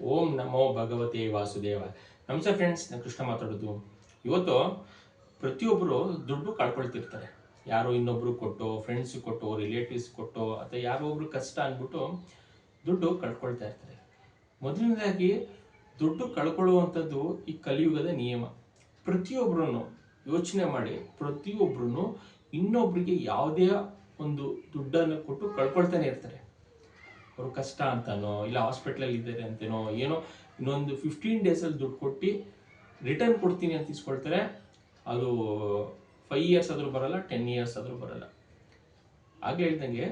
ಓಂ ನಮೋ ಭಗವತಿ ವಾಸುದೇವ. ನಮಸ್ತೆ ಫ್ರೆಂಡ್ಸ್ ನಾನು ಕೃಷ್ಣ ಮಾತಾಡೋದು. ಇವತ್ತು ಪ್ರತಿಯೊಬ್ಬರು ದುಡ್ಡು ಕಳ್ಕೊಳ್ತಿರ್ತಾರೆ. ಯಾರೋ ಇನ್ನೊಬ್ರು ಕೊಟ್ಟು ಫ್ರೆಂಡ್ಸ್ ಕೊಟ್ಟು ರಿಲೇಟಿವ್ಸ್ ಕೊಟ್ಟು, ಅಥವಾ ಯಾರೋ ಒಬ್ರು ಕಷ್ಟ ಅಂದ್ಬಿಟ್ಟು ದುಡ್ಡು ಕಳ್ಕೊಳ್ತಾ ಇರ್ತಾರೆ. ಮೊದಲನೇದಾಗಿ ದುಡ್ಡು ಕಳ್ಕೊಳ್ಳುವಂಥದ್ದು ಈ ಕಲಿಯುಗದ ನಿಯಮ. ಪ್ರತಿಯೊಬ್ಬರೂ ಯೋಚನೆ ಮಾಡಿ ಪ್ರತಿಯೊಬ್ಬರೂ ಇನ್ನೊಬ್ರಿಗೆ ಯಾವುದೇ ಒಂದು ದುಡ್ಡನ್ನು ಕೊಟ್ಟು ಕಳ್ಕೊಳ್ತಾನೆ ಇರ್ತಾರೆ. ಅವರು ಕಷ್ಟ ಅಂತನೋ ಇಲ್ಲ ಹಾಸ್ಪಿಟ್ಲಲ್ಲಿ ಇದ್ದಾರೆ ಅಂತೇನೋ ಏನೋ, ಇನ್ನೊಂದು ಫಿಫ್ಟೀನ್ ಡೇಸಲ್ಲಿ ದುಡ್ಡು ಕೊಟ್ಟು ರಿಟರ್ನ್ ಕೊಡ್ತೀನಿ ಅಂತ ಇಸ್ಕೊಳ್ತಾರೆ. ಅದು ಫೈವ್ ಇಯರ್ಸ್ ಆದರೂ ಬರಲ್ಲ ಟೆನ್ ಇಯರ್ಸ್ ಆದರೂ ಬರಲ್ಲ. ಹಾಗೆ ಹೇಳ್ದಂಗೆ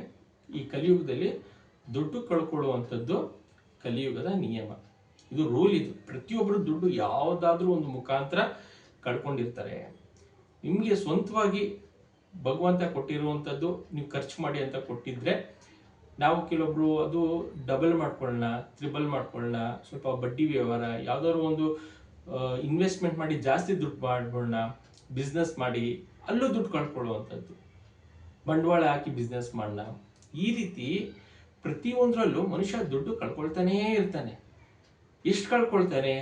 ಈ ಕಲಿಯುಗದಲ್ಲಿ ದುಡ್ಡು ಕಳ್ಕೊಳ್ಳುವಂಥದ್ದು ಕಲಿಯುಗದ ನಿಯಮ. ಇದು ರೂಲ್ ಇದು. ಪ್ರತಿಯೊಬ್ಬರು ದುಡ್ಡು ಯಾವುದಾದ್ರೂ ಒಂದು ಮುಖಾಂತರ ಕಳ್ಕೊಂಡಿರ್ತಾರೆ. ನಿಮಗೆ ಸ್ವಂತವಾಗಿ ಭಗವಂತ ಕೊಟ್ಟಿರುವಂಥದ್ದು, ನೀವು ಖರ್ಚು ಮಾಡಿ ಅಂತ ಕೊಟ್ಟಿದ್ರೆ ನಾವು ಕೆಲವೊಬ್ರು ಅದು ಡಬಲ್ ಮಾಡ್ಕೊಳ್ಳೋಣ ತ್ರಿಬಲ್ ಮಾಡ್ಕೊಳ್ಳೋಣ ಸ್ವಲ್ಪ ಬಡ್ಡಿ ವ್ಯವಹಾರ, ಯಾವ್ದಾದ್ರು ಒಂದು ಇನ್ವೆಸ್ಟ್ಮೆಂಟ್ ಮಾಡಿ ಜಾಸ್ತಿ ದುಡ್ಡು ಮಾಡ್ಬೋಣ ಬಿಸ್ನೆಸ್ ಮಾಡಿ ಅಲ್ಲೂ ದುಡ್ಡು ಕಳ್ಕೊಳ್ಳುವಂಥದ್ದು. ಬಂಡವಾಳ ಹಾಕಿ ಬಿಸ್ನೆಸ್ ಮಾಡೋಣ ಈ ರೀತಿ ಪ್ರತಿಯೊಂದರಲ್ಲೂ ಮನುಷ್ಯ ದುಡ್ಡು ಕಳ್ಕೊಳ್ತಾನೇ ಇರ್ತಾನೆ. ಎಷ್ಟು ಕಳ್ಕೊಳ್ತಾನೆ,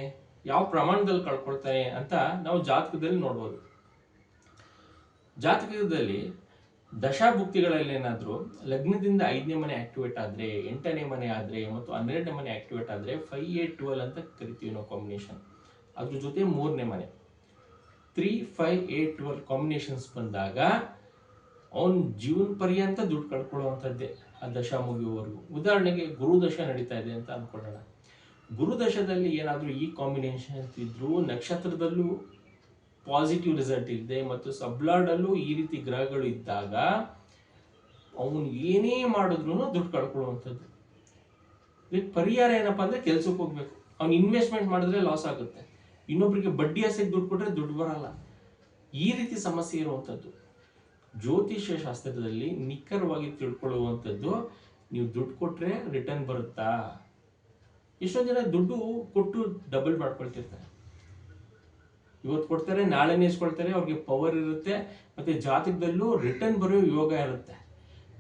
ಯಾವ ಪ್ರಮಾಣದಲ್ಲಿ ಕಳ್ಕೊಳ್ತಾನೆ ಅಂತ ನಾವು ಜಾತಕದಲ್ಲಿ ನೋಡ್ಬೋದು. ಜಾತಕದಲ್ಲಿ ದಶಾಭುಕ್ತಿಗಳಲ್ಲಿ ಏನಾದರೂ ಲಗ್ನದಿಂದ ಐದನೇ ಮನೆ ಆಕ್ಟಿವೇಟ್ ಆದರೆ, ಎಂಟನೇ ಮನೆ ಆದರೆ ಮತ್ತು ಹನ್ನೆರಡನೇ ಮನೆ ಆಕ್ಟಿವೇಟ್ ಆದರೆ ಫೈವ್ ಏಟ್ ಟ್ವೆಲ್ ಅಂತ ಕರಿತೀವಿ ನಾವು ಕಾಂಬಿನೇಷನ್ ಅದ್ರ ಜೊತೆ ಮೂರನೇ ಮನೆ. Three five eight twelve combinations ಬಂದಾಗ ಅವನ ಜೀವನ ಪರ್ಯಂತ ದುಡ್ಡು ಕಳ್ಕೊಳ್ಳುವಂಥದ್ದೇ ಆ ದಶ ಮುಗಿಯುವವರೆಗೂ ಉದಾಹರಣೆಗೆ ಗುರು ದಶ ನಡೀತಾ ಇದೆ ಅಂತ ಅಂದ್ಕೊಳ್ಳೋಣ ಗುರುದಶದಲ್ಲಿ ಏನಾದರೂ ಈ ಕಾಂಬಿನೇಷನ್ ಇದ್ರು ನಕ್ಷತ್ರದಲ್ಲೂ ಪಾಸಿಟಿವ್ ರಿಸಲ್ಟ್ ಇದೆ ಮತ್ತು ಸಬ್ಲಾಡಲ್ಲೂ ಈ ರೀತಿ ಗ್ರಹಗಳು ಇದ್ದಾಗ ಅವನು ಏನೇ ಮಾಡಿದ್ರು ದುಡ್ಡು ಕಳ್ಕೊಳ್ಳುವಂಥದ್ದು. ಇದಕ್ಕೆ ಪರಿಹಾರ ಏನಪ್ಪಾ ಅಂದ್ರೆ ಕೆಲ್ಸಕ್ಕೆ ಹೋಗ್ಬೇಕು. ಅವ್ನು ಇನ್ವೆಸ್ಟ್ಮೆಂಟ್ ಮಾಡಿದ್ರೆ ಲಾಸ್ ಆಗುತ್ತೆ. ಇನ್ನೊಬ್ಬರಿಗೆ ಬಡ್ಡಿ ಆಸೆಗೆ ದುಡ್ಡು ಕೊಟ್ರೆ ದುಡ್ಡು ಬರಲ್ಲ. ಈ ರೀತಿ ಸಮಸ್ಯೆ ಇರುವಂಥದ್ದು. ಜ್ಯೋತಿಷ್ಯ ಶಾಸ್ತ್ರದಲ್ಲಿ ನಿಖರವಾಗಿ ತಿಳ್ಕೊಳ್ಳುವಂಥದ್ದು, ನೀವು ದುಡ್ಡು ಕೊಟ್ರೆ ರಿಟರ್ನ್ ಬರುತ್ತಾ? ಎಷ್ಟೊಂದು ಜನ ದುಡ್ಡು ಕೊಟ್ಟು ಡಬಲ್ ಮಾಡ್ಕೊಳ್ತಿರ್ತಾರೆ. ಇವತ್ತು ಕೊಡ್ತಾರೆ ನಾಳೆನೇ ಇಸ್ಕೊಳ್ತಾರೆ ಅವ್ರಿಗೆ ಪವರ್ ಇರುತ್ತೆ, ಮತ್ತೆ ಜಾತಕದಲ್ಲೂ ರಿಟರ್ನ್ ಬರೆಯೋ ಯೋಗ ಇರುತ್ತೆ.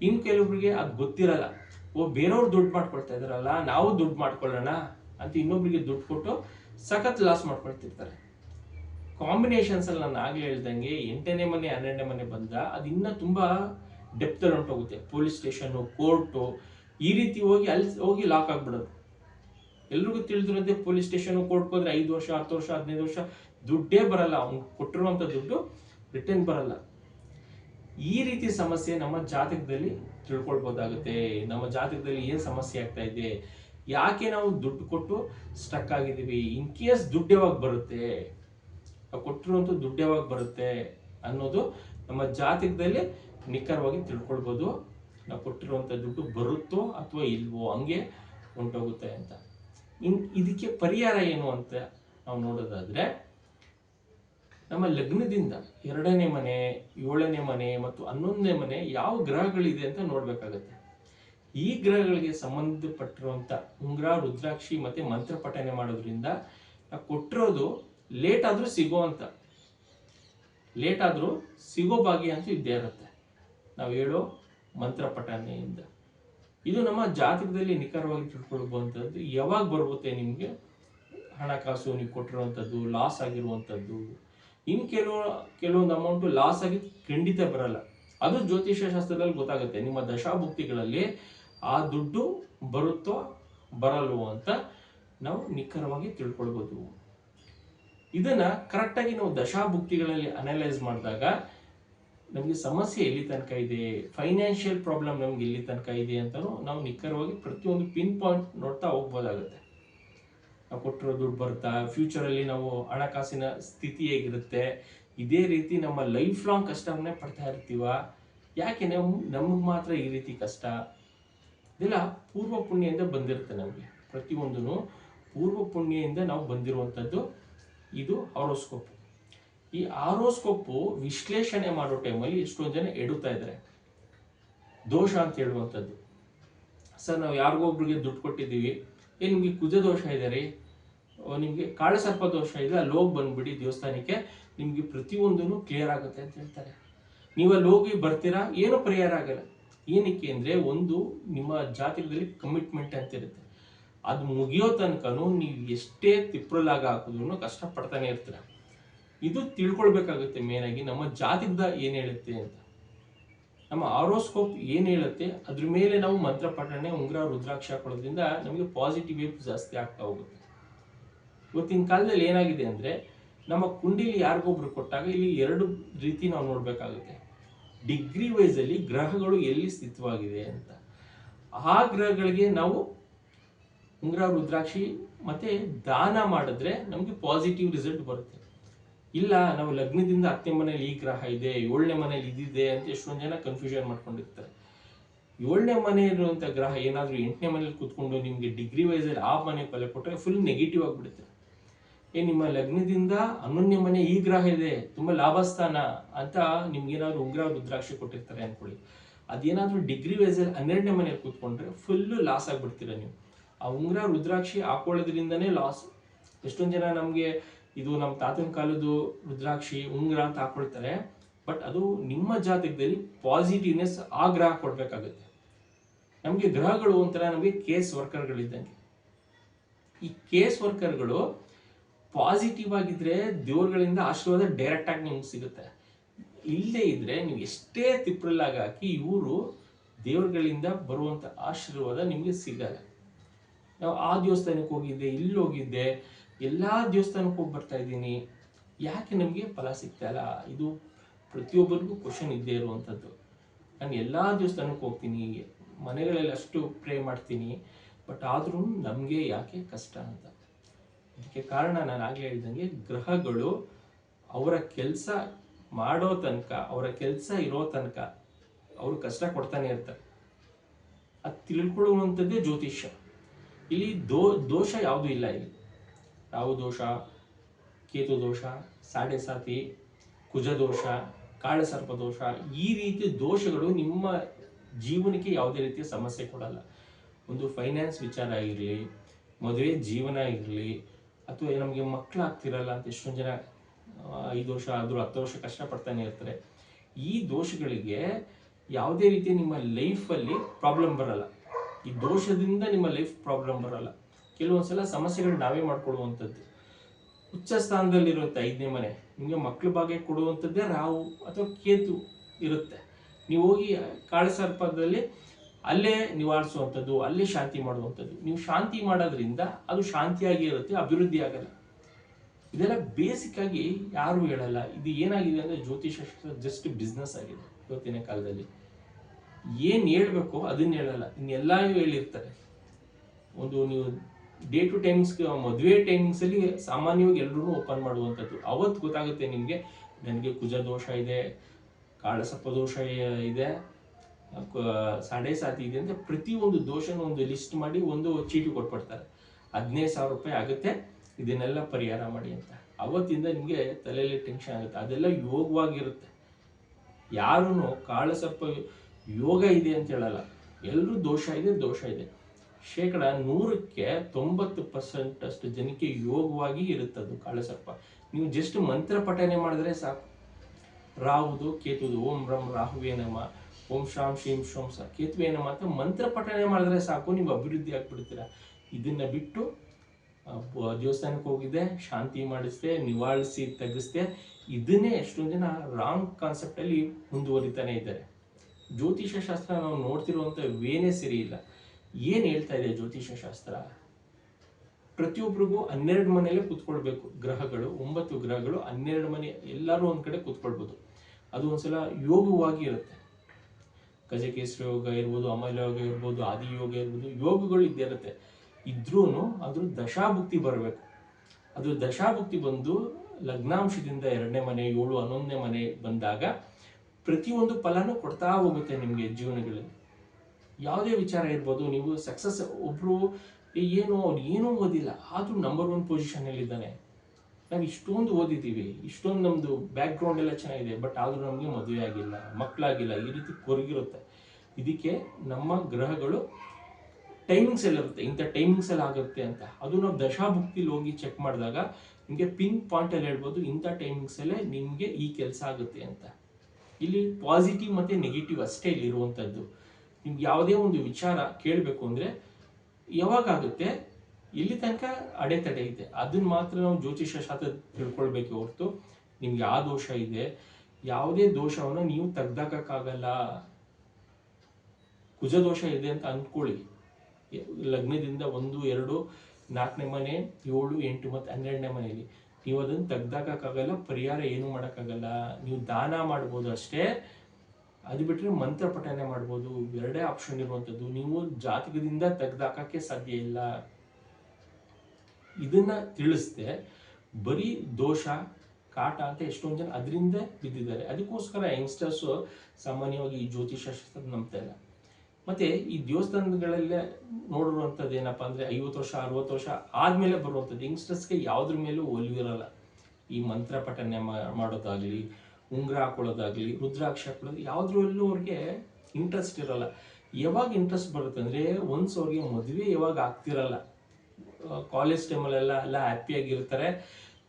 ಇನ್ನು ಕೆಲವೊಬ್ರಿಗೆ ಅದು ಗೊತ್ತಿರಲ್ಲ. ಓ, ಬೇರೆಯವ್ರು ದುಡ್ಡು ಮಾಡ್ಕೊಳ್ತಾ ಇದಾರಲ್ಲ ನಾವು ದುಡ್ಡು ಮಾಡ್ಕೊಳ್ಳೋಣ ಅಂತ ಇನ್ನೊಬ್ರಿಗೆ ದುಡ್ಡು ಕೊಟ್ಟು ಸಖತ್ ಲಾಸ್ ಮಾಡ್ಕೊಳ್ತಿರ್ತಾರೆ. ಕಾಂಬಿನೇಷನ್ಸ್ ಅಲ್ಲಿ ನಾನು ಆಗ್ಲೇ ಹೇಳ್ದಂಗೆ ಎಂಟನೇ ಮನೆ, ಹನ್ನೆರಡನೇ ಮನೆ ಬಂದ, ಅದು ಇನ್ನೂ ತುಂಬಾ ಡೆಪ್ತಲ್ಲಿ ಹೊಂಟೋಗುತ್ತೆ ಪೊಲೀಸ್ ಸ್ಟೇಷನ್ ಕೋರ್ಟು ಈ ರೀತಿ ಹೋಗಿ ಅಲ್ಲಿ ಹೋಗಿ ಲಾಕ್ ಆಗ್ಬಿಡೋದು. ಎಲ್ರಿಗೂ ತಿಳಿದಿರೋದೇ ಪೊಲೀಸ್ ಸ್ಟೇಷನ್ ಕೋರ್ಟ್ ಹೋದ್ರೆ ಐದು ವರ್ಷ, ಹತ್ತು ವರ್ಷ, ಹದಿನೈದು ವರ್ಷ ದುಡ್ಡೇ ಬರಲ್ಲ, ಅವ್ನು ಕೊಟ್ಟಿರುವಂತ ದುಡ್ಡು ರಿಟರ್ನ್ ಬರಲ್ಲ. ಈ ರೀತಿ ಸಮಸ್ಯೆ ನಮ್ಮ ಜಾತಕದಲ್ಲಿ ತಿಳ್ಕೊಳ್ಬೋದಾಗುತ್ತೆ. ನಮ್ಮ ಜಾತಕದಲ್ಲಿ ಏನು ಸಮಸ್ಯೆ ಆಗ್ತಾ ಇದೆ? ಯಾಕೆ ನಾವು ದುಡ್ಡು ಕೊಟ್ಟು ಸ್ಟಕ್ ಆಗಿದ್ದೀವಿ? ಇನ್ ಕೇಸ್ ದುಡ್ಡು ಯಾವಾಗ ಬರುತ್ತೆ? ನಾವು ಕೊಟ್ಟಿರುವಂತ ದುಡ್ಡು ಯಾವಾಗ ಬರುತ್ತೆ ಅನ್ನೋದು ನಮ್ಮ ಜಾತಕದಲ್ಲಿ ನಿಖರವಾಗಿ ತಿಳ್ಕೊಳ್ಬೋದು. ನಾವು ಕೊಟ್ಟಿರುವಂಥ ದುಡ್ಡು ಬರುತ್ತೋ ಅಥವಾ ಇಲ್ವೋ ಹಂಗೆ ಉಂಟೋಗುತ್ತೆ ಅಂತ. ಇನ್ ಇದಕ್ಕೆ ಪರಿಹಾರ ಏನು ಅಂತ ನಾವು ನೋಡೋದಾದ್ರೆ ನಮ್ಮ ಲಗ್ನದಿಂದ ಎರಡನೇ ಮನೆ, ಏಳನೇ ಮನೆ ಮತ್ತು ಹನ್ನೊಂದನೇ ಮನೆ ಯಾವ ಗ್ರಹಗಳಿದೆ ಅಂತ ನೋಡ್ಬೇಕಾಗತ್ತೆ. ಈ ಗ್ರಹಗಳಿಗೆ ಸಂಬಂಧಪಟ್ಟಿರುವಂತ ಉಂಗ್ರ, ರುದ್ರಾಕ್ಷಿ ಮತ್ತೆ ಮಂತ್ರ ಪಠನೆ ಮಾಡೋದ್ರಿಂದ ಕೊಟ್ಟಿರೋದು ಲೇಟ್ ಆದರೂ ಸಿಗೋ ಲೇಟ್ ಆದರೂ ಸಿಗೋ ಭಾಗ್ಯ ಅಂತೂ ಇದ್ದೇ ಇರುತ್ತೆ. ನಾವು ಹೇಳೋ ಮಂತ್ರ ಪಠನೆಯಿಂದ ಇದು ನಮ್ಮ ಜಾತಕದಲ್ಲಿ ನಿಖರವಾಗಿ ತಿಳ್ಕೊಳ್ಬಹುವಂಥದ್ದು ಯಾವಾಗ ಬರುತ್ತೆ ನಿಮಗೆ? ಹಣಕಾಸು ನೀವು ಕೊಟ್ಟಿರುವಂಥದ್ದು ಲಾಸ್ ಆಗಿರುವಂಥದ್ದು ಇನ್ನು ಕೆಲವು, ಕೆಲವೊಂದು ಅಮೌಂಟು ಲಾಸ್ ಆಗಿ ಖಂಡಿತ ಬರಲ್ಲ. ಅದು ಜ್ಯೋತಿಷ್ಯ ಶಾಸ್ತ್ರದಲ್ಲಿ ಗೊತ್ತಾಗುತ್ತೆ. ನಿಮ್ಮ ದಶಾಭುಕ್ತಿಗಳಲ್ಲಿ ಆ ದುಡ್ಡು ಬರುತ್ತೋ ಬರಲ್ವೋ ಅಂತ ನಾವು ನಿಖರವಾಗಿ ತಿಳ್ಕೊಳ್ಬೋದು. ಇದನ್ನ ಕರೆಕ್ಟಾಗಿ ನಾವು ದಶಾಭುಕ್ತಿಗಳಲ್ಲಿ ಅನಲೈಸ್ ಮಾಡಿದಾಗ ನಮಗೆ ಸಮಸ್ಯೆ ಎಲ್ಲಿ ತನಕ ಇದೆ? ಫೈನಾನ್ಷಿಯಲ್ ಪ್ರಾಬ್ಲಮ್ ನಮ್ಗೆ ಎಲ್ಲಿ ತನಕ ಇದೆ ಅಂತಲೂ ನಾವು ನಿಖರವಾಗಿ ಪ್ರತಿಯೊಂದು ಪಿನ್ ಪಾಯಿಂಟ್ ನೋಡ್ತಾ ಹೋಗ್ಬೋದಾಗುತ್ತೆ. ನಾವು ಕೊಟ್ಟಿರೋ ದುಡ್ಡು ಬರ್ತಾ ಫ್ಯೂಚರಲ್ಲಿ ನಾವು ಹಣಕಾಸಿನ ಸ್ಥಿತಿ ಹೇಗಿರುತ್ತೆ, ಇದೇ ರೀತಿ ನಮ್ಮ ಲೈಫ್ ಲಾಂಗ್ ಕಷ್ಟವನ್ನೇ ಪಡ್ತಾ ಇರ್ತೀವ, ಯಾಕೆ ನಮ್ ನಮಗೆ ಮಾತ್ರ ಈ ರೀತಿ ಕಷ್ಟ? ಇದೆಲ್ಲ ಪೂರ್ವ ಪುಣ್ಯದಿಂದ ಬಂದಿರುತ್ತೆ ನಮಗೆ. ಪ್ರತಿಯೊಂದೂ ಪೂರ್ವ ಪುಣ್ಯದಿಂದ ನಾವು ಬಂದಿರುವಂಥದ್ದು ಇದು ಆರೋಸ್ಕೋಪ್ ಈ ಆರೋಸ್ಕೋಪು ವಿಶ್ಲೇಷಣೆ ಮಾಡೋ ಟೈಮಲ್ಲಿ ಎಷ್ಟೊಂದು ಜನ ಎಡುತ್ತಾ ಇದ್ದಾರೆ ದೋಷ ಅಂತ ಹೇಳುವಂಥದ್ದು. ಸರ್, ನಾವು ಯಾರಿಗೊಬ್ರಿಗೆ ದುಡ್ಡು ಕೊಟ್ಟಿದ್ದೀವಿ, ಏ, ನಿಮಗೆ ಕುಜ ದೋಷ ಇದೆ ರೀ ನಿಮಗೆ ಕಾಳಸರ್ಪ ದೋಷ ಇದೆ, ಅಲ್ಲಿ ಹೋಗಿ ಬಂದ್ಬಿಡಿ ದೇವಸ್ಥಾನಕ್ಕೆ. ನಿಮಗೆ ಪ್ರತಿಯೊಂದೂ ಕ್ಲಿಯರ್ ಆಗುತ್ತೆ ಅಂತ ಹೇಳ್ತಾರೆ. ನೀವು ಅಲ್ಲಿ ಹೋಗಿ ಬರ್ತೀರಾ? ಏನೂ ಪರಿಹಾರ ಆಗಲ್ಲ. ಏನಕ್ಕೆ ಅಂದರೆ ಒಂದು ನಿಮ್ಮ ಜಾತಕದಲ್ಲಿ ಕಮಿಟ್ಮೆಂಟ್ ಅಂತ ಇರುತ್ತೆ. ಅದು ಮುಗಿಯೋ ತನಕನೂ ನೀವು ಎಷ್ಟೇ ತಿಪ್ರಲಾಗ ಹಾಕಿದ್ರು ಕಷ್ಟಪಡ್ತಾನೆ ಇರ್ತೀರ. ಇದು ತಿಳ್ಕೊಳ್ಬೇಕಾಗುತ್ತೆ ಮೇನ್ ಆಗಿ ನಮ್ಮ ಜಾತಿದ ಏನು ಹೇಳುತ್ತೆ ಅಂತ. ನಮ್ಮ ಆರೋಸ್ಕೋಪ್ ಏನು ಹೇಳುತ್ತೆ? ಅದ್ರ ಮೇಲೆ ನಾವು ಮಂತ್ರ ಪಠಣೆ ಉಂಗ್ರ, ರುದ್ರಾಕ್ಷ ಹಾಕೊಳ್ಳೋದ್ರಿಂದ ನಮಗೆ ಪಾಸಿಟಿವ್ ಜಾಸ್ತಿ ಆಗ್ತಾ ಹೋಗುತ್ತೆ. ಇವತ್ತಿನ ಕಾಲದಲ್ಲಿ ಏನಾಗಿದೆ ಅಂದ್ರೆ, ನಮ್ಮ ಕುಂಡಿಲಿ ಯಾರಿಗೊಬ್ರು ಕೊಟ್ಟಾಗ ಇಲ್ಲಿ ಎರಡು ರೀತಿ ನಾವು ನೋಡಬೇಕಾಗುತ್ತೆ. ಡಿಗ್ರಿ ವೈಸ್ ಅಲ್ಲಿ ಗ್ರಹಗಳು ಎಲ್ಲಿ ಸ್ಥಿತವಾಗಿದೆ ಅಂತ. ಆ ಗ್ರಹಗಳಿಗೆ ನಾವು ಉಂಗ್ರ, ರುದ್ರಾಕ್ಷಿ ಮತ್ತೆ ದಾನ ಮಾಡಿದ್ರೆ ನಮಗೆ ಪಾಸಿಟಿವ್ ರಿಸಲ್ಟ್ ಬರುತ್ತೆ. ಇಲ್ಲ, ನಾವು ಲಗ್ನದಿಂದ ಹತ್ತನೇ ಮನೇಲಿ ಈ ಗ್ರಹ ಇದೆ, ಏಳನೇ ಮನೇಲಿ ಇದಿದೆ ಅಂತ ಎಷ್ಟೊಂದು ಜನ ಕನ್ಫ್ಯೂಷನ್ ಮಾಡ್ಕೊಂಡಿರ್ತಾರೆ. ಏಳನೇ ಮನೆ ಇರುವಂಥ ಗ್ರಹ ಏನಾದರೂ ಎಂಟನೇ ಮನೇಲಿ ಕೂತ್ಕೊಂಡು ನಿಮಗೆ ಡಿಗ್ರಿ ವೈಸ್ ಅಲ್ಲಿ ಆ ಮನೆ ಕೊಲೆ ಕೊಟ್ಟರೆ ಫುಲ್ ನೆಗೆಟಿವ್ ಆಗಿಬಿಡುತ್ತೆ. ಏ, ನಿಮ್ಮ ಲಗ್ನದಿಂದ ಅನನ್ಯ ಮನೆ ಈ ಗ್ರಹ ಇದೆ, ತುಂಬಾ ಲಾಭಸ್ಥಾನ ಅಂತ ನಿಮ್ಗೆ ಏನಾದ್ರು ಉಂಗ್ರ ರುದ್ರಾಕ್ಷಿ ಕೊಟ್ಟಿರ್ತಾರೆ ಅನ್ಕೊಳ್ಳಿ. ಅದೇನಾದ್ರೂ ಡಿಗ್ರಿ ವೈಸ್ ಅಲ್ಲಿ ಹನ್ನೆರಡನೇ ಮನೇಲಿ ಕೂತ್ಕೊಂಡ್ರೆ ಫುಲ್ಲು ಲಾಸ್ ಆಗ್ಬಿಡ್ತೀರ ನೀವು. ಆ ಉಂಗ್ರ ರುದ್ರಾಕ್ಷಿ ಹಾಕೊಳ್ಳೋದ್ರಿಂದನೇ ಲಾಸ್ ಎಷ್ಟೊಂದು ಜನ ನಮಗೆ ಇದು ನಮ್ಮ ತಾತನ ಕಾಲದ್ದು ರುದ್ರಾಕ್ಷಿ ಉಂಗ್ರ ಅಂತ ಹಾಕೊಳ್ತಾರೆ ಬಟ್ ಅದು ನಿಮ್ಮ ಜಾತಕದಲ್ಲಿ ಪಾಸಿಟಿವ್ನೆಸ್ ಆ ಗ್ರಹ ಕೊಡ್ಬೇಕಾಗುತ್ತೆ. ನಮಗೆ ಗ್ರಹಗಳು ಒಂಥರ ನಮಗೆ ಕೇಸ್ ವರ್ಕರ್ಗಳಿದ್ದಂಗೆ ಈ ಕೇಸ್ ವರ್ಕರ್ಗಳು ಪಾಸಿಟಿವ್ ಆಗಿದ್ರೆ ದೇವ್ರಗಳಿಂದ ಆಶೀರ್ವಾದ ಡೈರೆಕ್ಟ್ ಆಗಿ ನಿಮ್ಗೆ ಸಿಗುತ್ತೆ. ಇಲ್ಲೇ ಇದ್ರೆ ನೀವು ಎಷ್ಟೇ ತಿಪ್ಪರಲ್ಲಾಗ ಹಾಕಿ ಇವರು ದೇವ್ರಗಳಿಂದ ಬರುವಂತ ಆಶೀರ್ವಾದ ನಿಮಗೆ ಸಿಗಲ್ಲ. ನಾವು ಆ ದೇವಸ್ಥಾನಕ್ಕೆ ಹೋಗಿದ್ದೆ, ಇಲ್ಲಿ ಹೋಗಿದ್ದೆ, ಎಲ್ಲಾ ದೇವಸ್ಥಾನಕ್ಕೆ ಹೋಗಿ ಬರ್ತಾ ಇದ್ದೀನಿ. ಯಾಕೆ ನಮಗೆ ಫಲ ಸಿಗ್ತಾ ಇಲ್ಲ? ಇದು ಪ್ರತಿಯೊಬ್ಬರಿಗೂ ಕ್ವಶನ್ ಇದ್ದೇ ಇರುವಂಥದ್ದು ನಾನು ಎಲ್ಲಾ ದೇವಸ್ಥಾನಕ್ಕೆ ಹೋಗ್ತೀನಿ, ಮನೆಗಳಲ್ಲಿ ಅಷ್ಟು ಪ್ರೇ ಮಾಡ್ತೀನಿ ಬಟ್ ಆದ್ರೂ ನಮಗೆ ಯಾಕೆ ಕಷ್ಟ ಅಂತ. ಇದಕ್ಕೆ ಕಾರಣ ನಾನು ಆಗಲೇ ಹೇಳಿದಂಗೆ ಗ್ರಹಗಳು ಅವರ ಕೆಲಸ ಮಾಡೋ ತನಕ, ಅವರ ಕೆಲಸ ಇರೋ ತನಕ ಅವರು ಕಷ್ಟ ಕೊಡ್ತಾನೆ ಇರ್ತಾರೆ. ಅದು ತಿಳ್ಕೊಳ್ಳುವಂಥದ್ದೇ ಜ್ಯೋತಿಷ್ಯ. ಇಲ್ಲಿ ದೋ, ದೋಷ ಯಾವುದು ಇಲ್ಲ ಇಲ್ಲಿ. ರಾಹು ದೋಷ, ಕೇತು ದೋಷ, ಸಾಡೆ ಸಾತಿ, ಕುಜ ದೋಷ, ಕಾಳಸರ್ಪ ದೋಷ, ಈ ರೀತಿ ದೋಷಗಳು ನಿಮ್ಮ ಜೀವನಕ್ಕೆ ಯಾವುದೇ ರೀತಿಯ ಸಮಸ್ಯೆ ಕೊಡಲ್ಲ. ಒಂದು ಫೈನಾನ್ಸ್ ವಿಚಾರ ಆಗಿರಲಿ ಮದುವೆ ಜೀವನ ಇರಲಿ ಅಥವಾ ನಮಗೆ ಮಕ್ಕಳು ಆಗ್ತಿರಲ್ಲ ಅಂತ ಎಷ್ಟೊಂದು ಜನ ಐದು ವರ್ಷ ಆದರೂ ಹತ್ತು ವರ್ಷ ಕಷ್ಟಪಡ್ತಾನೆ ಇರ್ತಾರೆ. ಈ ದೋಷಗಳಿಗೆ ಯಾವುದೇ ರೀತಿ ನಿಮ್ಮ ಲೈಫಲ್ಲಿ ಪ್ರಾಬ್ಲಮ್ ಬರಲ್ಲ. ಈ ದೋಷದಿಂದ ನಿಮ್ಮ ಲೈಫ್ ಪ್ರಾಬ್ಲಮ್ ಬರಲ್ಲ. ಕೆಲವೊಂದ್ಸಲ ಸಮಸ್ಯೆಗಳು ನಾವೇ ಮಾಡ್ಕೊಳ್ಳುವಂಥದ್ದು. ಉಚ್ಚ ಸ್ಥಾನದಲ್ಲಿರುತ್ತೆ ಐದನೇ ಮನೆ, ನಿಮಗೆ ಮಕ್ಕಳ ಭಾಗ್ಯ ಕೊಡುವಂಥದ್ದೇ ರಾವು ಅಥವಾ ಕೇತು ಇರುತ್ತೆ. ನೀವು ಹೋಗಿ ಕಾಳಸರ್ಪದಲ್ಲಿ ಅಲ್ಲೇ ನಿವಾರಿಸುವಂಥದ್ದು, ಅಲ್ಲೇ ಶಾಂತಿ ಮಾಡುವಂಥದ್ದು. ನೀವು ಶಾಂತಿ ಮಾಡೋದ್ರಿಂದ ಅದು ಶಾಂತಿಯಾಗಿ ಇರುತ್ತೆ, ಅಭಿವೃದ್ಧಿ ಆಗಲ್ಲ. ಇದೆಲ್ಲ ಬೇಸಿಕ್ ಆಗಿ ಯಾರು ಹೇಳಲ್ಲ. ಇದು ಏನಾಗಿದೆ ಅಂದ್ರೆ ಜ್ಯೋತಿಷಾಸ್ತ್ರ ಜಸ್ಟ್ ಬಿಸ್ನೆಸ್ ಆಗಿದೆ ಇವತ್ತಿನ ಕಾಲದಲ್ಲಿ. ಏನ್ ಹೇಳ್ಬೇಕು ಅದನ್ನ ಹೇಳಲ್ಲ. ಇನ್ನೆಲ್ಲ ಹೇಳಿರ್ತಾರೆ. ಒಂದು ನೀವು ಡೇ ಟು ಟೈಮ್ಸ್ ಮದುವೆ ಟೈಮಿಂಗ್ಸ್ ಅಲ್ಲಿ ಸಾಮಾನ್ಯವಾಗಿ ಎಲ್ಲರೂ ಓಪನ್ ಮಾಡುವಂಥದ್ದು. ಅವತ್ತು ಗೊತ್ತಾಗುತ್ತೆ ನಿಮಗೆ, ನನಗೆ ಕುಜ ದೋಷ ಇದೆ, ಕಾಳಸಪ್ಪ ದೋಷ ಇದೆ ಸಾಡೆ ಸಾತಿ ಇದೆ ಪ್ರತಿ ಒಂದು ದೋಷನ ಒಂದು ಲಿಸ್ಟ್ ಮಾಡಿ ಒಂದು ಚೀಟಿ ಕೊಟ್ಬಿಡ್ತಾರೆ. ಹದಿನೈದು ಸಾವಿರ ರೂಪಾಯಿ ಆಗುತ್ತೆ, ಇದನ್ನೆಲ್ಲ ಪರಿಹಾರ ಮಾಡಿ ಅಂತ. ಅವತ್ತಿಂದ ನಿಮಗೆ ತಲೆಯಲ್ಲಿ ಟೆನ್ಷನ್ ಆಗುತ್ತೆ. ಅದೆಲ್ಲ ಯೋಗವಾಗಿರುತ್ತೆ. ಯಾರೂ ಕಾಳಸಪ್ಪ ಯೋಗ ಇದೆ ಅಂತ ಹೇಳಲ್ಲ. ಎಲ್ಲರೂ ದೋಷ ಇದೆ ದೋಷ ಇದೆ. ಶೇಕಡ ನೂರಕ್ಕೆ ತೊಂಬತ್ತು ಪರ್ಸೆಂಟ್ ಅಷ್ಟು ಜನಕ್ಕೆ ಯೋಗವಾಗಿ ಇರುತ್ತದು ಕಾಳಸಪ್ಪ ನೀವು ಜಸ್ಟ್ ಮಂತ್ರ ಪಠನೆ ಮಾಡಿದ್ರೆ ಸಾಕು. ರಾಹುದು, ಕೇತುದು, ಓಂ ರಂ ರಾಹುವೇ ನಮ. ಓಂ ಶಾಂ ಶೀಂ ಶೋಂ ಸ. ಕೇತುವೆಯನ್ನು ಮಾತ್ರ ಮಂತ್ರ ಪಠನೆ ಮಾಡಿದ್ರೆ ಸಾಕು, ನೀವು ಅಭಿವೃದ್ಧಿ ಆಗ್ಬಿಡ್ತೀರಾ. ಇದನ್ನ ಬಿಟ್ಟು ದೇವಸ್ಥಾನಕ್ಕೆ ಹೋಗಿದೆ ಶಾಂತಿ ಮಾಡಿಸ್ದೆ, ನಿವಾಳಿಸಿ ತೆಗೆಸ್ದೆ ಇದನ್ನೇ ಎಷ್ಟೊಂದು ಜನ ರಾಂಗ್ ಕಾನ್ಸೆಪ್ಟ್ ಅಲ್ಲಿ ಮುಂದುವರಿತಾನೆ ಇದ್ದಾರೆ. ಜ್ಯೋತಿಷ ಶಾಸ್ತ್ರ ನಾವು ನೋಡ್ತಿರುವಂತ ವೇನೇ ಸರಿ ಇಲ್ಲ. ಏನು ಹೇಳ್ತಾ ಇದೆ ಜ್ಯೋತಿಷ ಶಾಸ್ತ್ರ? ಪ್ರತಿಯೊಬ್ಬರಿಗೂ ಹನ್ನೆರಡು ಮನೆಯಲ್ಲೇ ಕೂತ್ಕೊಳ್ಬೇಕು. ಗ್ರಹಗಳು, ಒಂಬತ್ತು ಗ್ರಹಗಳು, ಹನ್ನೆರಡು ಮನೆ ಎಲ್ಲರೂ ಒಂದು ಕಡೆ ಕೂತ್ಕೊಳ್ಬೋದು. ಅದು ಒಂದ್ಸಲ ಯೋಗವಾಗಿ ಇರುತ್ತೆ. ಗಜಕೇಶ್ವರ ಯೋಗ ಇರ್ಬೋದು, ಅಮಲ ಯೋಗ ಇರ್ಬೋದು, ಆದಿ ಯೋಗ ಇರ್ಬೋದು, ಯೋಗಗಳು ಇದ್ದೇ ಇರುತ್ತೆ. ಇದ್ರೂ ಅದ್ರ ದಶಾಭುಕ್ತಿ ಬರಬೇಕು. ಅದು ದಶಾಭುಕ್ತಿ ಬಂದು ಲಗ್ನಾಂಶದಿಂದ ಎರಡನೇ ಮನೆ, ಏಳು, ಹನ್ನೊಂದನೇ ಮನೆ ಬಂದಾಗ ಪ್ರತಿಯೊಂದು ಫಲನೂ ಕೊಡ್ತಾ ಹೋಗುತ್ತೆ ನಿಮಗೆ ಜೀವನಗಳಲ್ಲಿ. ಯಾವುದೇ ವಿಚಾರ ಇರ್ಬೋದು, ನೀವು ಸಕ್ಸಸ್ ಒಬ್ರು ಏನು, ಅವ್ರು ಏನೂ ಓದಿಲ್ಲ, ಆದರೂ ನಂಬರ್ ಒನ್ ಪೊಸಿಷನಲ್ಲಿದ್ದಾನೆ ನಾವು ಇಷ್ಟೊಂದು ಓದಿದ್ದೀವಿ, ಇಷ್ಟೊಂದು ನಮ್ಮದು ಬ್ಯಾಕ್ ಗ್ರೌಂಡ್ ಎಲ್ಲ ಚೆನ್ನಾಗಿದೆ ಬಟ್ ಆದರೂ ನಮಗೆ ಮದುವೆ ಆಗಿಲ್ಲ ಮಕ್ಕಳಾಗಿಲ್ಲ ಈ ರೀತಿ ಕೊರಗಿರುತ್ತೆ. ಇದಕ್ಕೆ ನಮ್ಮ ಗ್ರಹಗಳು ಟೈಮಿಂಗ್ಸ್ ಎಲ್ಲ ಇರುತ್ತೆ, ಇಂಥ ಟೈಮಿಂಗ್ಸ್ ಎಲ್ಲ ಆಗುತ್ತೆ ಅಂತ. ಅದು ನಾವು ದಶಾಭುಕ್ತಿಲಿ ಹೋಗಿ ಚೆಕ್ ಮಾಡಿದಾಗ ನಿಮಗೆ ಪಿನ್ ಪಾಯಿಂಟ್ ಅಲ್ಲಿ ಹೇಳ್ಬೋದು, ಇಂಥ ಟೈಮಿಂಗ್ಸ್ ಅಲ್ಲೇ ನಿಮಗೆ ಈ ಕೆಲಸ ಆಗುತ್ತೆ ಅಂತ. ಇಲ್ಲಿ ಪಾಸಿಟಿವ್ ಮತ್ತು ನೆಗೆಟಿವ್ ಅಷ್ಟೇ ಇಲ್ಲಿ ಇರುವಂಥದ್ದು ನಿಮ್ಗೆ ಯಾವುದೇ ಒಂದು ವಿಚಾರ ಕೇಳಬೇಕು ಅಂದರೆ ಯಾವಾಗ ಆಗುತ್ತೆ? ಇಲ್ಲಿ ತನಕ ಅಡೆತಡೆ ಇದೆ. ಅದನ್ನ ಮಾತ್ರ ನಾವು ಜ್ಯೋತಿಷ ಶಾಸ್ತ್ರ ತಿಳ್ಕೊಳ್ಬೇಕು ಹೊರತು ನಿಮ್ಗೆ ಯಾವ ದೋಷ ಇದೆ. ಯಾವುದೇ ದೋಷವನ್ನು ನೀವು ತೆಗ್ದಾಕಕ್ಕಾಗಲ್ಲ. ಕುಜ ದೋಷ ಇದೆ ಅಂತ ಅಂದ್ಕೊಳ್ಳಿ. ಲಗ್ನದಿಂದ ಒಂದು, ಎರಡು, ನಾಲ್ಕನೇ ಮನೆ, ಏಳು, ಎಂಟು ಮತ್ತು ಹನ್ನೆರಡನೇ ಮನೆಯಲ್ಲಿ ನೀವು ಅದನ್ನು ತೆಗ್ದಾಕಕ್ಕಾಗಲ್ಲ, ಪರಿಹಾರ ಏನು ಮಾಡೋಕ್ಕಾಗಲ್ಲ. ನೀವು ದಾನ ಮಾಡ್ಬೋದು ಅಷ್ಟೇ. ಅದು ಬಿಟ್ಟರೆ ಮಂತ್ರ ಪಠನೆ ಮಾಡ್ಬೋದು. ಎರಡೇ ಆಪ್ಷನ್ ಇರುವಂಥದ್ದು ನೀವು ಜಾತಕದಿಂದ ತೆಗ್ದಾಕಕ್ಕೆ ಸಾಧ್ಯ ಇಲ್ಲ. ಇದನ್ನ ತಿಳಿಸ್ದೆ, ಬರೀ ದೋಷ, ಕಾಟ ಅಂತ ಎಷ್ಟೊಂದು ಜನ ಅದರಿಂದ ಬಿದ್ದಿದ್ದಾರೆ. ಅದಕ್ಕೋಸ್ಕರ ಯಂಗ್ಸ್ಟರ್ಸ್ ಸಾಮಾನ್ಯವಾಗಿ ಈ ಜ್ಯೋತಿಷ ಶಾಸ್ತ್ರ ನಂಬ್ತಾ ಇಲ್ಲ. ಮತ್ತೆ ಈ ದೇವಸ್ಥಾನಗಳಲ್ಲೇ ನೋಡಿರುವಂಥದ್ದು ಏನಪ್ಪ ಅಂದ್ರೆ ಐವತ್ತು ವರ್ಷ, ಅರವತ್ತು ವರ್ಷ ಆದ್ಮೇಲೆ ಬರುವಂಥದ್ದು. ಯಂಗ್ಸ್ಟರ್ಸ್ಗೆ ಯಾವ್ದ್ರ ಮೇಲೂ ಒಲಿವಿರಲ್ಲ ಈ ಮಂತ್ರ ಪಠನೆ ಮಾಡೋದಾಗ್ಲಿ, ಉಂಗುರ ಹಾಕೊಳ್ಳೋದಾಗ್ಲಿ, ರುದ್ರಾಕ್ಷ ಹಾಕೊಳ್ಳೋದು ಯಾವ್ದ್ರಲ್ಲೂ ಅವ್ರಿಗೆ ಇಂಟ್ರೆಸ್ಟ್ ಇರಲ್ಲ. ಯಾವಾಗ ಇಂಟ್ರೆಸ್ಟ್ ಬರುತ್ತೆ ಅಂದ್ರೆ ಒನ್ಸ್ ಅವ್ರಿಗೆ ಮದುವೆ ಯಾವಾಗ ಆಗ್ತಿರಲ್ಲ. ಕಾಲೇಜ್ ಟೈಮಲ್ಲೆಲ್ಲ ಎಲ್ಲ ಹ್ಯಾಪಿಯಾಗಿರ್ತಾರೆ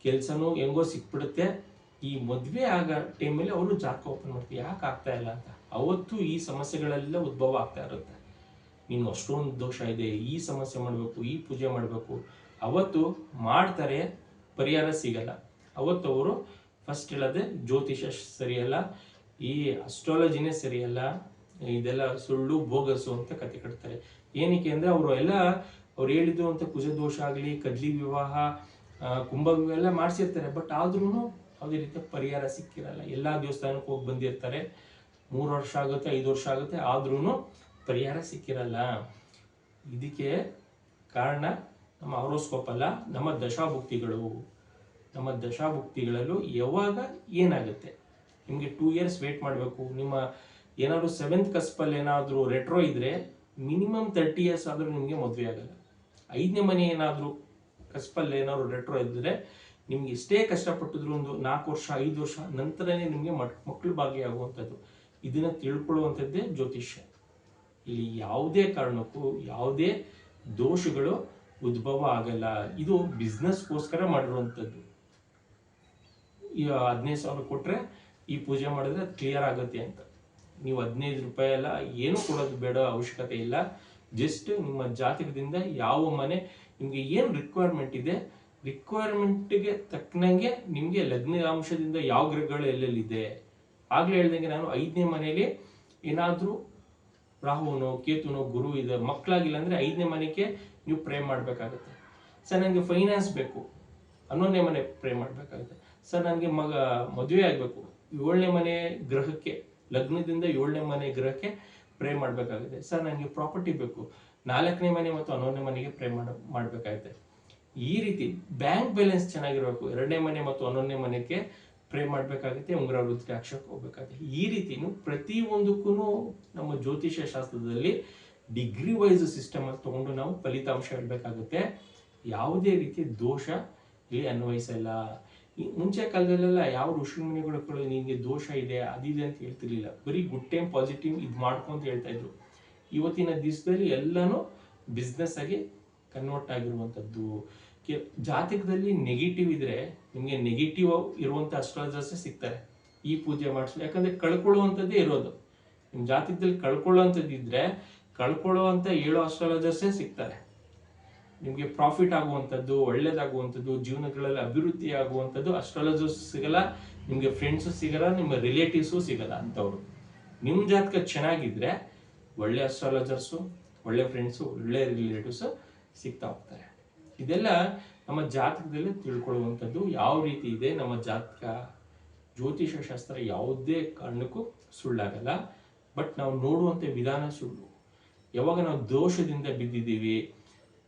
ಕೆಲಸನೂ ಹೆಂಗೋ ಸಿಕ್ಬಿಡುತ್ತೆ. ಈ ಮದುವೆ ಆಗ ಟೈಮಲ್ಲಿ ಅವರು ಜಾತಕ ಓಪನ್ ಮಾಡ್ತೀವಿ. ಯಾಕೆ ಆಗ್ತಾ ಇಲ್ಲ ಅಂತ? ಅವತ್ತು ಈ ಸಮಸ್ಯೆಗಳೆಲ್ಲ ಉದ್ಭವ ಆಗ್ತಾ ಇರುತ್ತೆ. ನೀನು ಅಷ್ಟೊಂದು ದೋಷ ಇದೆ. ಈ ಸಮಸ್ಯೆ ಮಾಡಬೇಕು, ಈ ಪೂಜೆ ಮಾಡಬೇಕು. ಅವತ್ತು ಮಾಡ್ತಾರೆ, ಪರಿಹಾರ ಸಿಗಲ್ಲ. ಅವತ್ತು ಅವರು ಫಸ್ಟ್ ಹೇಳೋದೆ ಜ್ಯೋತಿಷ ಸರಿಯಲ್ಲ. ಈ ಅಸ್ಟ್ರಾಲಜಿನೇ ಸರಿಯಲ್ಲ. ಇದೆಲ್ಲ ಸುಳ್ಳು, ಬೋಗಸು ಅಂತ ಕತೆ ಕಟ್ತಾರೆ. ಏನಕ್ಕೆ ಅಂದ್ರೆ ಅವರು ಎಲ್ಲ ಅವ್ರು ಹೇಳಿದ್ದು ಅಂತ ಕುಜ ದೋಷ ಆಗಲಿ ಕದ್ಲಿ ವಿವಾಹ ಕುಂಭ ಎಲ್ಲ ಮಾಡಿಸಿರ್ತಾರೆ. ಬಟ್ ಆದ್ರೂ ಯಾವುದೇ ರೀತಿಯ ಪರಿಹಾರ ಸಿಕ್ಕಿರಲ್ಲ. ಎಲ್ಲಾ ದೇವಸ್ಥಾನಕ್ಕೆ ಹೋಗಿ ಬಂದಿರ್ತಾರೆ. ಮೂರು ವರ್ಷ ಆಗುತ್ತೆ, ಐದು ವರ್ಷ ಆಗುತ್ತೆ ಆದ್ರೂ ಪರಿಹಾರ ಸಿಕ್ಕಿರಲ್ಲ. ಇದಕ್ಕೆ ಕಾರಣ ನಮ್ಮ ಅವರೋಸ್ಕೋಪ್ ಅಲ್ಲ, ನಮ್ಮ ದಶಾಭುಕ್ತಿಗಳು. ನಮ್ಮ ದಶಾಭುಕ್ತಿಗಳಲ್ಲೂ ಯಾವಾಗ ಏನಾಗುತ್ತೆ? ನಿಮಗೆ ಟೂ ಇಯರ್ಸ್ ವೇಟ್ ಮಾಡಬೇಕು. ನಿಮ್ಮ ಏನಾದರೂ ಸೆವೆಂತ್ ಕಸ್ಪಲ್ಲಿ ಏನಾದರೂ ರೆಟ್ರೋ ಇದ್ರೆ ಮಿನಿಮಮ್ ತರ್ಟಿ ಇಯರ್ಸ್ ಆದರೂ ನಿಮಗೆ ಮದುವೆ ಆಗಲ್ಲ. ಐದನೇ ಮನೆ ಏನಾದರೂ ಕಸ್ಪಲ್ಲಿ ಏನಾದ್ರು ರೆಟ್ರೋ ಇದ್ದರೆ ನಿಮ್ಗೆ ಎಷ್ಟೇ ಕಷ್ಟಪಟ್ಟಿದ್ರು ಒಂದು ನಾಲ್ಕು ವರ್ಷ, ಐದು ವರ್ಷ ನಂತರನೇ ನಿಮಗೆ ಮಕ್ಕಳು ಭಾಗಿಯಾಗುವಂಥದ್ದು. ಇದನ್ನ ತಿಳ್ಕೊಳ್ಳುವಂಥದ್ದೇ ಜ್ಯೋತಿಷ್ಯ. ಇಲ್ಲಿ ಯಾವುದೇ ಕಾರಣಕ್ಕೂ, ಯಾವುದೇ ದೋಷಗಳು ಉದ್ಭವ ಆಗಲ್ಲ. ಇದು ಬಿಸ್ನೆಸ್ಗೋಸ್ಕರ ಮಾಡಿರುವಂಥದ್ದು. ಈ ಹದಿನೈದು ಸಾವಿರ ಕೊಟ್ರೆ ಈ ಪೂಜೆ ಮಾಡಿದ್ರೆ ಕ್ಲಿಯರ್ ಆಗುತ್ತೆ ಅಂತ. ನೀವು ಹದಿನೈದು ರೂಪಾಯಿ ಎಲ್ಲ ಏನು ಕೊಡೋದು ಬೇಡ ಅವಶ್ಯಕತೆ ಇಲ್ಲ. ಜಸ್ಟ್ ನಿಮ್ಮ ಜಾತಕದಿಂದ ಯಾವ ಮನೆ ನಿಮಗೆ ಏನು ರಿಕ್ವೈರ್ಮೆಂಟ್ ಇದೆ ರಿಕ್ವೈರ್ಮೆಂಟ್ಗೆ ತಕ್ಕನಂಗೆ ನಿಮಗೆ ಲಗ್ನಾಂಶದಿಂದ ಯಾವ ಗ್ರಹಗಳು ಎಲ್ಲೆಲ್ಲಿದೆ ಆಗ್ಲೇ ಹೇಳ್ದಂಗೆ ನಾನು ಐದನೇ ಮನೆಯಲ್ಲಿ ಏನಾದರೂ ರಾಹುನೋ ಕೇತುನೋ ಗುರು ಇದೆ, ಮಕ್ಕಳಾಗಿಲ್ಲ ಅಂದರೆ ಐದನೇ ಮನೆಗೆ ನೀವು ಪ್ರೇ ಮಾಡಬೇಕಾಗುತ್ತೆ. ಸರ್ ನನಗೆ ಫೈನಾನ್ಸ್ ಬೇಕು. ಹನ್ನೊಂದನೇ ಮನೆ ಪ್ರೇ ಮಾಡಬೇಕಾಗುತ್ತೆ. ಸರ್ ನನಗೆ ಮಗ ಮದುವೆ ಆಗಬೇಕು. ಏಳನೇ ಮನೆ ಗ್ರಹಕ್ಕೆ, ಲಗ್ನದಿಂದ ಏಳನೇ ಮನೆ ಗ್ರಹಕ್ಕೆ ಪ್ರೇ ಮಾಡಬೇಕಾಗಿದೆ ಸರ್ ನನಗೆ ಪ್ರಾಪರ್ಟಿ ಬೇಕು. ನಾಲ್ಕನೇ ಮನೆ ಮತ್ತು ಹನ್ನೊಂದನೇ ಮನೆಗೆ ಪ್ರೇ ಮಾಡ, ಮಾಡಬೇಕಾಗುತ್ತೆ. ಈ ರೀತಿ ಬ್ಯಾಂಕ್ ಬ್ಯಾಲೆನ್ಸ್ ಚೆನ್ನಾಗಿರಬೇಕು. ಎರಡನೇ ಮನೆ ಮತ್ತು ಹನ್ನೊಂದನೇ ಮನೆಗೆ ಪ್ರೇ ಮಾಡಬೇಕಾಗುತ್ತೆ. ಉಂಗುರ ರುದ್ರಾಕ್ಷಕ್ಕೆ ಹೋಗ್ಬೇಕಾಗುತ್ತೆ. ಈ ರೀತಿನೂ ಪ್ರತಿ ಒಂದಕ್ಕೂ ನಮ್ಮ ಜ್ಯೋತಿಷ್ಯ ಶಾಸ್ತ್ರದಲ್ಲಿ ಡಿಗ್ರಿ ವೈಸ್ ಸಿಸ್ಟಮ್ ಅಲ್ಲಿ ತಗೊಂಡು ನಾವು ಫಲಿತಾಂಶ ಹೇಳಬೇಕಾಗುತ್ತೆ. ಯಾವುದೇ ರೀತಿ ದೋಷ ಇಲ್ಲಿ ಅನ್ವಯಿಸಲ್ಲ. ಮುಂಚೆ ಕಾಲದಲ್ಲೆಲ್ಲ ಯಾವ ಋಷಿಮುನಿಗಳು ಮುನಿಗಳು ನಿಮಗೆ ದೋಷ ಇದೆ ಅದಿದೆ ಅಂತ ಹೇಳ್ತಿರ್ಲಿಲ್ಲ. ಬರೀ ಗುಡ್ ಟೈಮ್ ಪಾಸಿಟಿವ್ ಇದು ಮಾಡ್ಕೊಂತ ಹೇಳ್ತಾ ಇದ್ರು. ಇವತ್ತಿನ ದಿವಸದಲ್ಲಿ ಎಲ್ಲಾನು ಬಿಸ್ನೆಸ್ ಆಗಿ ಕನ್ವರ್ಟ್ ಆಗಿರುವಂಥದ್ದು ಜಾತಕದಲ್ಲಿ ನೆಗೆಟಿವ್ ಇದ್ರೆ ನಿಮಗೆ ನೆಗೆಟಿವ್ ಇರುವಂತ ಅಸ್ಟ್ರಾಲಜರ್ಸ್ ಸಿಗ್ತಾರೆ. ಈ ಪೂಜೆ ಮಾಡಿಸ್, ಯಾಕಂದ್ರೆ ಕಳ್ಕೊಳ್ಳುವಂಥದ್ದೇ ಇರೋದು. ನಿಮ್ಮ ಜಾತಕದಲ್ಲಿ ಕಳ್ಕೊಳ್ಳುವಂಥದ್ದು ಇದ್ರೆ ಕಳ್ಕೊಳ್ಳುವಂತ ಏಳು ಅಸ್ಟ್ರಾಲಜರ್ಸೇ ಸಿಗ್ತಾರೆ. ನಿಮಗೆ ಪ್ರಾಫಿಟ್ ಆಗುವಂಥದ್ದು, ಒಳ್ಳೇದಾಗುವಂಥದ್ದು, ಜೀವನಗಳಲ್ಲಿ ಅಭಿವೃದ್ಧಿ ಆಗುವಂಥದ್ದು ಅಸ್ಟ್ರಾಲಜರ್ಸ್ ಸಿಗಲ್ಲ, ನಿಮಗೆ ಫ್ರೆಂಡ್ಸು ಸಿಗಲ್ಲ, ನಿಮ್ಮ ರಿಲೇಟಿವ್ಸು ಸಿಗಲ್ಲ ಅಂಥವ್ರು ನಿಮ್ಮ ಜಾತಕ ಚೆನ್ನಾಗಿದ್ರೆ ಒಳ್ಳೆ ಅಸ್ಟ್ರಾಲಜರ್ಸು ಒಳ್ಳೆ ಫ್ರೆಂಡ್ಸು ಒಳ್ಳೆ ರಿಲೇಟಿವ್ಸು ಸಿಗ್ತಾ ಹೋಗ್ತಾರೆ. ಇದೆಲ್ಲ ನಮ್ಮ ಜಾತಕದಲ್ಲಿ ತಿಳ್ಕೊಳ್ಳುವಂಥದ್ದು ಯಾವ ರೀತಿ ಇದೆ, ನಮ್ಮ ಜಾತಕ ಜ್ಯೋತಿಷ ಶಾಸ್ತ್ರ ಯಾವುದೇ ಕಾರಣಕ್ಕೂ ಸುಳ್ಳಾಗಲ್ಲ. ಬಟ್ ನಾವು ನೋಡುವಂಥ ವಿಧಾನ ಸುಳ್ಳು. ಯಾವಾಗ ನಾವು ದೋಷದಿಂದ ಬಿದ್ದಿದ್ದೀವಿ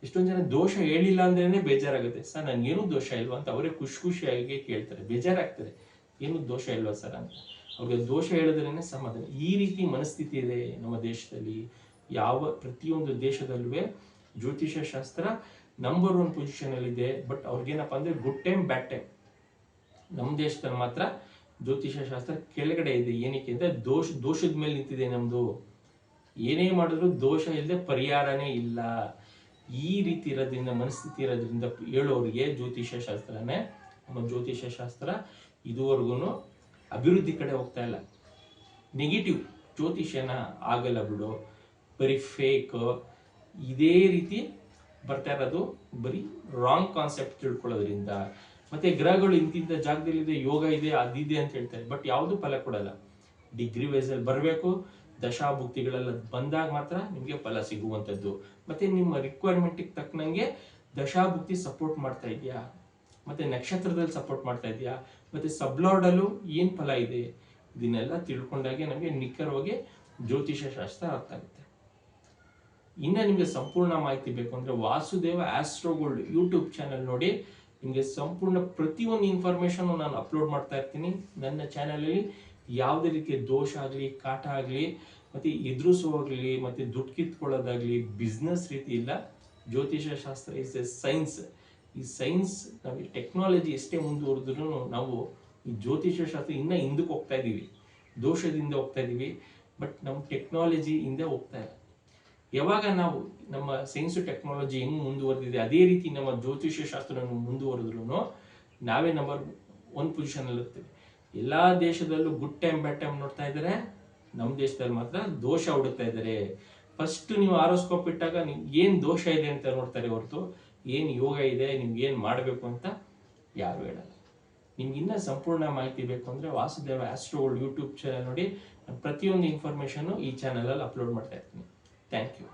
ಎಷ್ಟೊಂದು ಜನ ದೋಷ ಹೇಳಿಲ್ಲ ಅಂದ್ರೇನೆ ಬೇಜಾರಾಗುತ್ತೆ. ಸರ್ ನನಗೇನು ದೋಷ ಇಲ್ವಾ ಅಂತ ಅವರೇ ಖುಷಿ ಖುಷಿಯಾಗಿ ಕೇಳ್ತಾರೆ. ಬೇಜಾರಾಗ್ತದೆ. ಏನು ದೋಷ ಇಲ್ವಾ ಸರ್ ಅಂತ. ಅವ್ರಿಗೆ ದೋಷ ಹೇಳಿದ್ರೇನೆ ಸಮಾಧಾನ. ಈ ರೀತಿ ಮನಸ್ಥಿತಿ ಇದೆ ನಮ್ಮ ದೇಶದಲ್ಲಿ, ಯಾವ ಪ್ರತಿಯೊಂದು ದೇಶದಲ್ಲೂ ಜ್ಯೋತಿಷ್ಯ ಶಾಸ್ತ್ರ ನಂಬರ್ ಒನ್ ಪೊಸಿಷನ್ ಅಲ್ಲಿ ಇದೆ. ಬಟ್ ಅವ್ರಿಗೇನಪ್ಪ ಅಂದ್ರೆ ಗುಡ್ ಟೈಮ್ ಬ್ಯಾಡ್ ಟೈಮ್ ನಮ್ಮ ದೇಶದಲ್ಲಿ ಮಾತ್ರ ಜ್ಯೋತಿಷ್ಯ ಶಾಸ್ತ್ರ ಕೆಳಗಡೆ ಇದೆ. ಏನಕ್ಕೆ ಅಂದ್ರೆ ದೋಷ, ದೋಷದ ಮೇಲೆ ನಿಂತಿದೆ ನಮ್ದು. ಏನೇ ಮಾಡಿದ್ರು ದೋಷ ಇಲ್ಲದೆ ಪರಿಹಾರನೇ ಇಲ್ಲ. ಈ ರೀತಿ ಇರೋದ್ರಿಂದ, ಮನಸ್ಥಿತಿ ಇರೋದ್ರಿಂದ ಹೇಳೋರಿಗೆ ಜ್ಯೋತಿಷ್ಯ ಶಾಸ್ತ್ರನೇ, ನಮ್ಮ ಜ್ಯೋತಿಷ್ಯ ಶಾಸ್ತ್ರ ಇದುವರೆಗೂ ಅಭಿವೃದ್ಧಿ ಕಡೆ ಹೋಗ್ತಾ ಇಲ್ಲ. ನೆಗೆಟಿವ್ ಜ್ಯೋತಿಷ್ಯನ ಆಗಲ್ಲ ಬಿಡು. ಬರೀ ಫೇಕ್ ಇದೇ ರೀತಿ ಬರ್ತಾ ಇರೋದು ಬರೀ ರಾಂಗ್ ಕಾನ್ಸೆಪ್ಟ್ ತಿಳ್ಕೊಳ್ಳೋದ್ರಿಂದ. ಮತ್ತೆ ಗ್ರಹಗಳು ಇಂತಿಂತ ಜಾಗದಲ್ಲಿದೆ, ಯೋಗ ಇದೆ, ಅದಿದೆ ಅಂತ ಹೇಳ್ತಾರೆ. ಬಟ್ ಯಾವುದು ಫಲ ಕೊಡಲ್ಲ. ಡಿಗ್ರಿ ವೈಸಲ್ಲಿ ಬರಬೇಕು. ದಶಾಭುಕ್ತಿಗಳೆಲ್ಲ ಬಂದಾಗ ಮಾತ್ರ ನಿಮಗೆ ಫಲ ಸಿಗುವಂಥದ್ದು. ಮತ್ತೆ ನಿಮ್ಮ ರಿಕ್ವೈರ್ಮೆಂಟಿಗೆ ತಕ್ಕನಂಗೆ ದಶಾಭುಕ್ತಿ ಸಪೋರ್ಟ್ ಮಾಡ್ತಾ ಇದೆಯಾ ಮತ್ತೆ ನಕ್ಷತ್ರದಲ್ಲಿ ಸಪೋರ್ಟ್ ಮಾಡ್ತಾ ಇದೆಯಾ ಮತ್ತೆ ಸಬ್ಲಾರ್ಡಲ್ಲೂ ಏನು ಫಲ ಇದೆ? ಇದನ್ನೆಲ್ಲ ತಿಳ್ಕೊಂಡಾಗೆ ನಮಗೆ ನಿಖರವಾಗಿ ಜ್ಯೋತಿಷ ಶಾಸ್ತ್ರ ಅರ್ಥ ಆಗುತ್ತೆ. ಇನ್ನು ನಿಮಗೆ ಸಂಪೂರ್ಣ ಮಾಹಿತಿ ಬೇಕು ಅಂದರೆ ವಾಸುದೇವ ಆಸ್ಟ್ರೋಗೋಲ್ಡ್ ಯೂಟ್ಯೂಬ್ ಚಾನಲ್ ನೋಡಿ. ನಿಮಗೆ ಸಂಪೂರ್ಣ ಪ್ರತಿಯೊಂದು ಇನ್ಫಾರ್ಮೇಷನು ನಾನು ಅಪ್ಲೋಡ್ ಮಾಡ್ತಾ ಇರ್ತೀನಿ. ನನ್ನ ಚಾನಲಲ್ಲಿ ಯಾವುದೇ ರೀತಿಯ ದೋಷ ಆಗಲಿ, ಕಾಟ ಆಗಲಿ, ಮತ್ತು ಎದುರಿಸುವಾಗಲಿ ಮತ್ತು ದುಡ್ಡು ಕಿತ್ಕೊಳ್ಳೋದಾಗಲಿ ಬಿಸ್ನೆಸ್ ರೀತಿ ಇಲ್ಲ. ಜ್ಯೋತಿಷ ಶಾಸ್ತ್ರ ಇಸ್ ಎ ಸೈನ್ಸ್ ಈ ಸೈನ್ಸ್ ನಾವು ಟೆಕ್ನಾಲಜಿ ಎಷ್ಟೇ ಮುಂದುವರೆದ್ರೂ ನಾವು ಈ ಜ್ಯೋತಿಷ ಶಾಸ್ತ್ರ ಇನ್ನೂ ಹಿಂದಕ್ಕೆ ಹೋಗ್ತಾ ಇದ್ದೀವಿ ದೋಷದಿಂದ ಹೋಗ್ತಾ ಇದ್ದೀವಿ ಬಟ್ ನಮ್ಮ ಟೆಕ್ನಾಲಜಿ ಹಿಂದೆ ಹೋಗ್ತಾ ಇಲ್ಲ. ಯಾವಾಗ ನಾವು ನಮ್ಮ ಸೈನ್ಸ್ ಟೆಕ್ನಾಲಜಿ ಹೆಂಗೆ ಮುಂದುವರೆದಿದೆ, ಅದೇ ರೀತಿ ನಮ್ಮ ಜ್ಯೋತಿಷ್ಯ ಶಾಸ್ತ್ರ ಮುಂದುವರೆದ್ರು ನಾವೇ ನಂಬರ್ ಒನ್ ಪೊಸಿಷನ್ ಅಲ್ಲಿ ಇರ್ತೀವಿ ಎಲ್ಲಾ ದೇಶದಲ್ಲೂ ಗುಡ್ ಟೈಮ್ ಬ್ಯಾಡ್ ನೋಡ್ತಾ ಇದ್ದಾರೆ. ನಮ್ಮ ದೇಶದಲ್ಲಿ ಮಾತ್ರ ದೋಷ ಹುಡುಕ್ತಾ ಇದ್ದಾರೆ. ಫಸ್ಟ್ ನೀವು ಆರೋಸ್ಕೋಪ್ ಇಟ್ಟಾಗ ನಿಮ್ಗೆ ಏನ್ ದೋಷ ಇದೆ ಅಂತ ನೋಡ್ತಾರೆ ಹೊರತು ಏನ್ ಯೋಗ ಇದೆ, ನಿಮ್ಗೆ ಏನ್ ಮಾಡಬೇಕು ಅಂತ ಯಾರು ಹೇಳಲ್ಲ. ನಿಮ್ಗೆ ಇನ್ನೂ ಸಂಪೂರ್ಣ ಮಾಹಿತಿ ಬೇಕು ಅಂದ್ರೆ ವಾಸುದೇವ ಆಸ್ಟ್ರೋಗೋಲ್ಡ್ ಯೂಟ್ಯೂಬ್ ಚಾನಲ್ ನೋಡಿ ಪ್ರತಿಯೊಂದು ಇನ್ಫಾರ್ಮೇಶನ್ ಈ ಚಾನಲಲ್ಲಿ ಅಪ್ಲೋಡ್ ಮಾಡ್ತಾ ಇರ್ತೀನಿ. Thank you